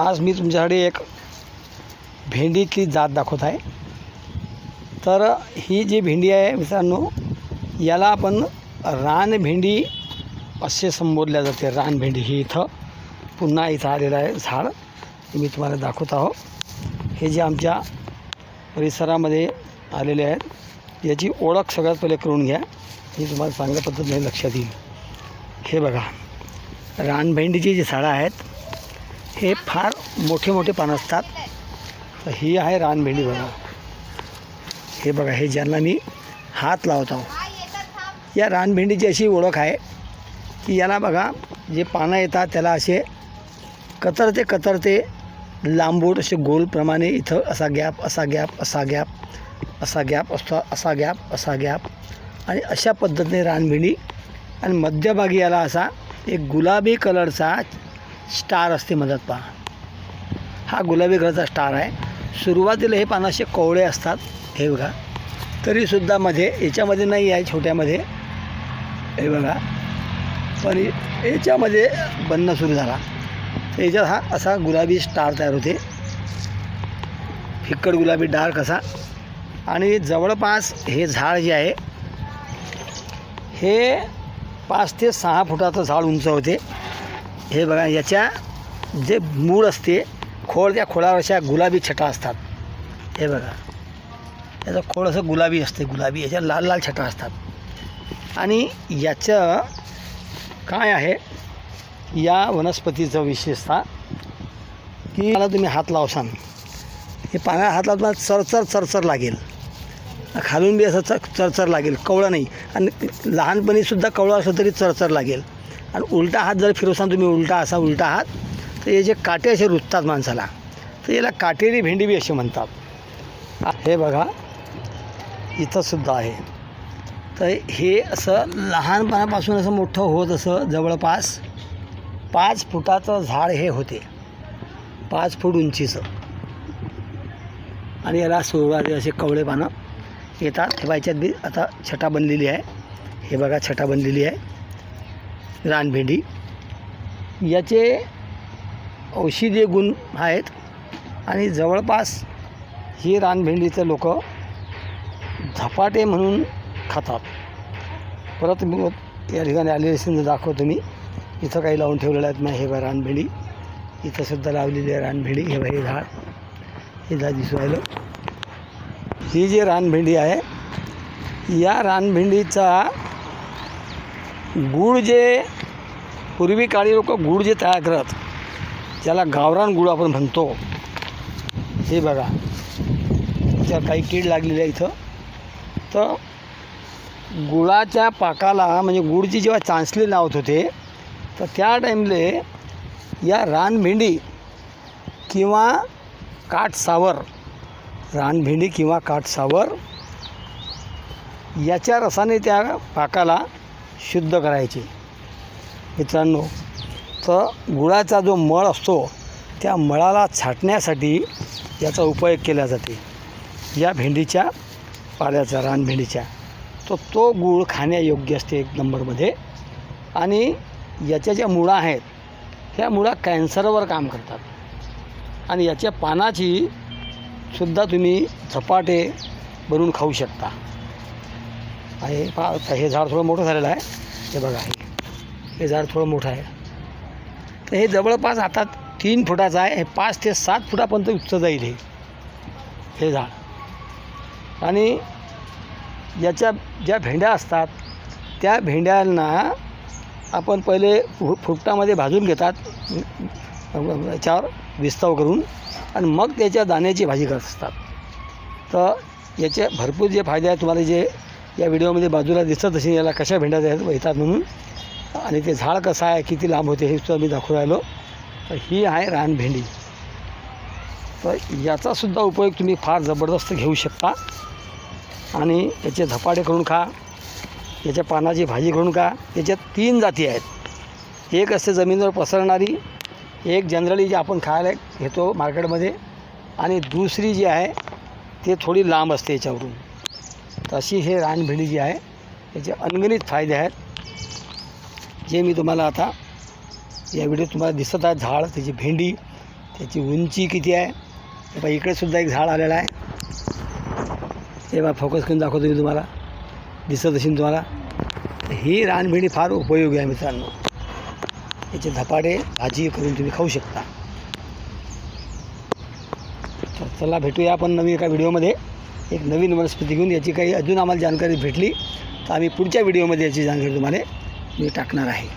आज मी तुमच्याकडे एक भेंडीतली जात दाखवत आहे. तर ही जी भेंडी आहे मित्रांनो याला आपण रानभेंडी असे संबोधल्या जाते. रानभेंडी ही इथं पुन्हा इथं आलेलं आहे झाड. मी तुम्हाला दाखवत आहो. हे जे आमच्या परिसरामध्ये आलेले आहेत याची ओळख सगळ्यात पहिले करून घ्या. मी तुम्हाला चांगल्या पद्धतीने लक्षात येईल. हे बघा रानभेंडीची जी झाडं आहेत हे फार मोठे मोठे पानं असतात. तर ही आहे रानभेंडी बघा. हे बघा हे ज्यांना मी हात लावत. आहो या रानभेंडीची अशी ओळख आहे की याला बघा जे पानं येतात त्याला असे कतरते कतरते लांबूड असे गोलप्रमाणे इथं असा गॅप असा गॅप असा गॅप असा गॅप असतो असा गॅप असा गॅप. आणि अशा पद्धतीने रानभेंडी आणि मध्यभागी याला असा एक गुलाबी कलरचा स्टार असते मदत पहा. हा गुलाबी कलरचा स्टार आहे. सुरुवातीला हे पानं असे कोवळे असतात हे बघा. तरीसुद्धा मध्ये याच्यामध्ये नाही आहे छोट्यामध्ये. हे बघा. पण याच्यामध्ये बनणं सुरू झाला. तर याच्यात हा असा गुलाबी स्टार तयार होते. फिक्कट गुलाबी डार्क असा. आणि जवळपास हे झाड जे आहे हे पाच ते सहा फुटाचं झाड उंच होते. हे बघा याच्या जे मूळ असते खोड त्या खोडावर अशा गुलाबी छटा असतात. हे बघा. याचं खोड असं गुलाबी असते गुलाबी. याच्या लाल लाल छटा असतात. आणि याचं काय आहे? या वनस्पतीचं विशेषता की मला तुम्ही हात लावसान. हे पाण्यात हात लावताना चरचर चरचर लागेल. खालून बी असं चरचर लागेल कवळं नाही. आणि लहानपणीसुद्धा कवळं असलं तरी चरचर लागेल. आणि उलटा हात जर फिरवसान तुम्ही उलटा असा उलटा हात तर हे जे काटे असे रुजतात माणसाला तर याला काटेरी भेंडी बी असे म्हणतात. हे बघा इथंसुद्धा आहे. तर हे असं लहानपणापासून असं मोठं होत असं जवळपास पाच फुटाचं झाड हे होते. पाच फूट उंचीचं. आणि याला सुरुवाती असे कवळे पानं येतात. हे बायच्यात बी आता छटा बनलेली आहे. हे बघा छटा बनलेली आहे. रानभेंडी. याचे औषधीय गुण आहेत आणि जवळपास ही रानभेंडीचं लोक झपाटे म्हणून खातात. परत मी या ठिकाणी आलेले सिंध दाखवतो मी. इथं काही लावून ठेवलेलं आहेत ना हे बघा रानभेंडी. इथं सुद्धा लावलेली आहे रानभेंडी. हे बघा हे झाड. हे झाड दिसू राहिलं. ही जी रानभेंडी आहे या रानभेंडीचा गूळ जे पूर्वी काळी लोक गूळ जे तयार करत ज्याला गावरान गूळ आपण म्हणतो. हे बघा. त्या काही कीड लागलेली आहे इथं. तर गुळाच्या पाकाला म्हणजे गुळची जेव्हा चांचले लावत होते तर त्या टाईमले या रानभेंडी किंवा काटसावर रानभेंडी किंवा काटसावर याच्या रसाने त्या पाकाला शुद्ध करायचे. मित्रांनो तर गुळाचा जो मळ असतो त्या मळाला छाटण्यासाठी याचा उपयोग केला जाते. या भेंडीच्या पाल्याचा रानभेंडीच्या तो तो गूळ खाण्यायोग्य असते एक नंबरमध्ये. आणि याच्या ज्या मुळा आहेत ह्या मुळा कॅन्सरवर काम करतात. आणि याच्या पानाची सुद्धा तुम्ही झपाटे बनवून खाऊ शकता. आहे. पा हे झाड थोडं मोठं झालेलं आहे. हे बघा हे. हे झाड थोडं मोठं आहे. तर हे जवळपास आता तीन फुटाचं आहे. हे पाच ते सात फुटापर्यंत उच्च जाईल हे. हे झाड. आणि याच्या ज्या भेंड्या असतात त्या भेंड्यांना आपण पहिले फु फुकटामध्ये भाजून घेतात. याच्यावर विस्ताव करून आणि मग त्याच्या दाण्याची भाजी करत असतात तर याचे भरपूर जे फायदे आहेत तुम्हाला जे या व्हिडिओमध्ये बाजूला दिसत असेल याला कशा भेंड्या द्या- येतात म्हणून. आणि ते झाड कसं आहे किती लांब होते हे सुद्धा मी दाखवून राहिलो. तर ही आहे रानभेंडी तर याचासुद्धा उपयोग तुम्ही फार जबरदस्त घेऊ शकता. आणि याचे धपाटे करून खा याच्या पानाची भाजी करून खा. याच्यात तीन जाती आहेत. एक असते जमिनीवर पसरणारी एक जनरली जी आपण खायला घेतो मार्केटमध्ये. आणि दुसरी जी आहे ते थोडी लांब असते याच्यावरून. तर अशी हे रानभेंडी जी आहे याचे अनगणित फायदे आहेत. जे मी तुम्हाला आता या व्हिडिओत तुम्हाला दिसत आहे झाड त्याची भेंडी त्याची उंची किती आहे. हे पहा इकडे सुद्धा एक झाड आलेलं आहे. हे बा फोकस करून दाखवतो मी तुम्हाला. दिसत असेल तुम्हाला. ही रानभेंडी फार उपयोगी आहे मित्रांनो. याचे धपाटे भाजी करून तुम्ही खाऊ शकता. तर चला भेटूया आपण नवीन एका व्हिडिओमध्ये एक नवीन वनस्पती घेऊन याची काही अजून आम्हाला जानकारी भेटली तर आम्ही पुढच्या व्हिडिओमध्ये याची जानकारी तुम्हाला मी टाकणार आहे.